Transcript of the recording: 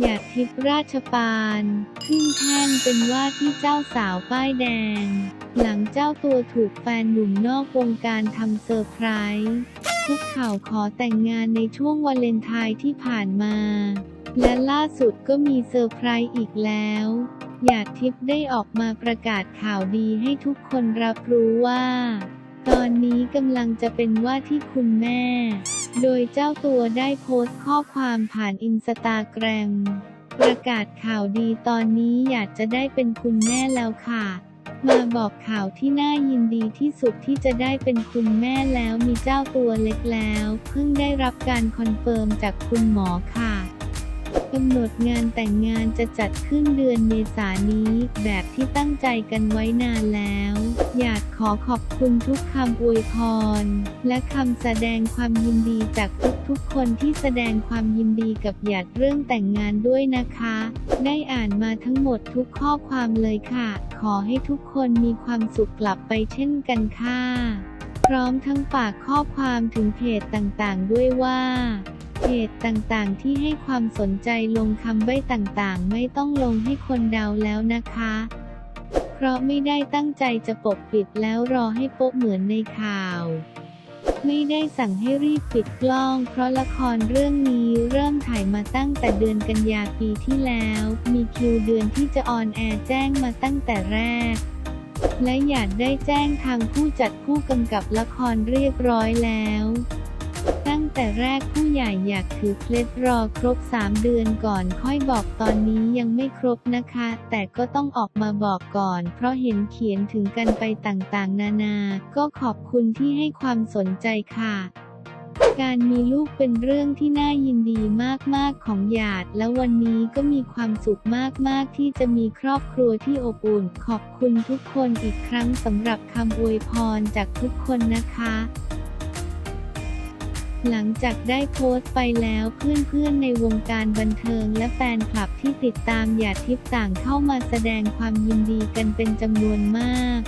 หยาดทิพราชปานขึ้นแท่นเป็นว่าที่เจ้าสาวป้ายแดง หลังเจ้าตัวถูกแฟนหนุ่มนอกวงการทำเซอร์ไพรส์คุกเข่าขอแต่งงานในช่วงวาเลนไทน์ที่ผ่านมา และล่าสุดก็มีเซอร์ไพรส์อีกแล้วหยาดทิพย์ได้ออกมาประกาศข่าวดีให้ทุกคนรับรู้ว่า ตอนนี้กำลังจะเป็นว่าที่คุณแม่ โดยเจ้าตัวได้โพสต์ข้อความผ่านอินสตาแกรม ประกาศข่าวดีตอนนี้อยากจะได้เป็นคุณแม่แล้วค่ะ มาบอกข่าวที่น่ายินดีที่สุดที่จะได้เป็นคุณแม่แล้วมีเจ้าตัวเล็กแล้ว เพิ่งได้รับการคอนเฟิร์มจากคุณหมอค่ะ กำหนดงานแต่งงานจะจัดขึ้นเดือนเมษายนนี้ แบบที่ตั้งใจกันไว้นานแล้ว อยากขอขอบคุณทุกคำอวยพร และคำแสดงความยินดีจากทุกๆคนที่แสดงความยินดีกับหยาดเรื่องแต่งงานด้วยนะคะ ได้อ่านมาทั้งหมดทุกข้อความเลยค่ะ ขอให้ทุกคนมีความสุขกลับไปเช่นกันค่ะ พร้อมทั้งฝากข้อความถึงเพจต่างๆ ด้วยว่า เพจต่างๆ ที่ให้ความสนใจลงคำใบ้ต่างๆ ไม่ต้องลงให้คนเดาแล้วนะคะ เพราะไม่ได้ตั้งใจจะปกปิดแล้วรอให้โป๊ะเหมือนในข่าวไม่ได้สั่งให้รีบปิดกล้อง เพราะละครเรื่องนี้เริ่มถ่ายมาตั้งแต่เดือนกันยาปีที่แล้ว มีคิวเดือนที่จะออนแอร์แจ้งมาตั้งแต่แรก และอยากได้แจ้งทางผู้จัดผู้กำกับละครเรียบร้อยแล้ว ตั้ง แต่แรกผู้ใหญ่อยากถือเคล็ดรอครบ 3 เดือนก่อนค่อยบอกตอนนี้ยังไม่ครบนะคะ แต่ก็ต้องออกมาบอกก่อน เพราะเห็นเขียนถึงกันไปต่างๆ นานา ก็ขอบคุณที่ให้ความสนใจค่ะการมีลูกเป็นเรื่องที่น่ายินดีมากๆของหยาด และวันนี้ก็มีความสุขมากๆที่จะมีครอบครัวที่อบอุ่น ขอบคุณทุกคนอีกครั้งสำหรับคำอวยพรจากทุกคนนะคะ หลังจากได้โพสต์ไปแล้วเพื่อนๆในวงการบันเทิงและแฟนคลับที่ติดตามหยาดทิพย์ต่างเข้ามาแสดงความยินดีกันเป็นจำนวนมาก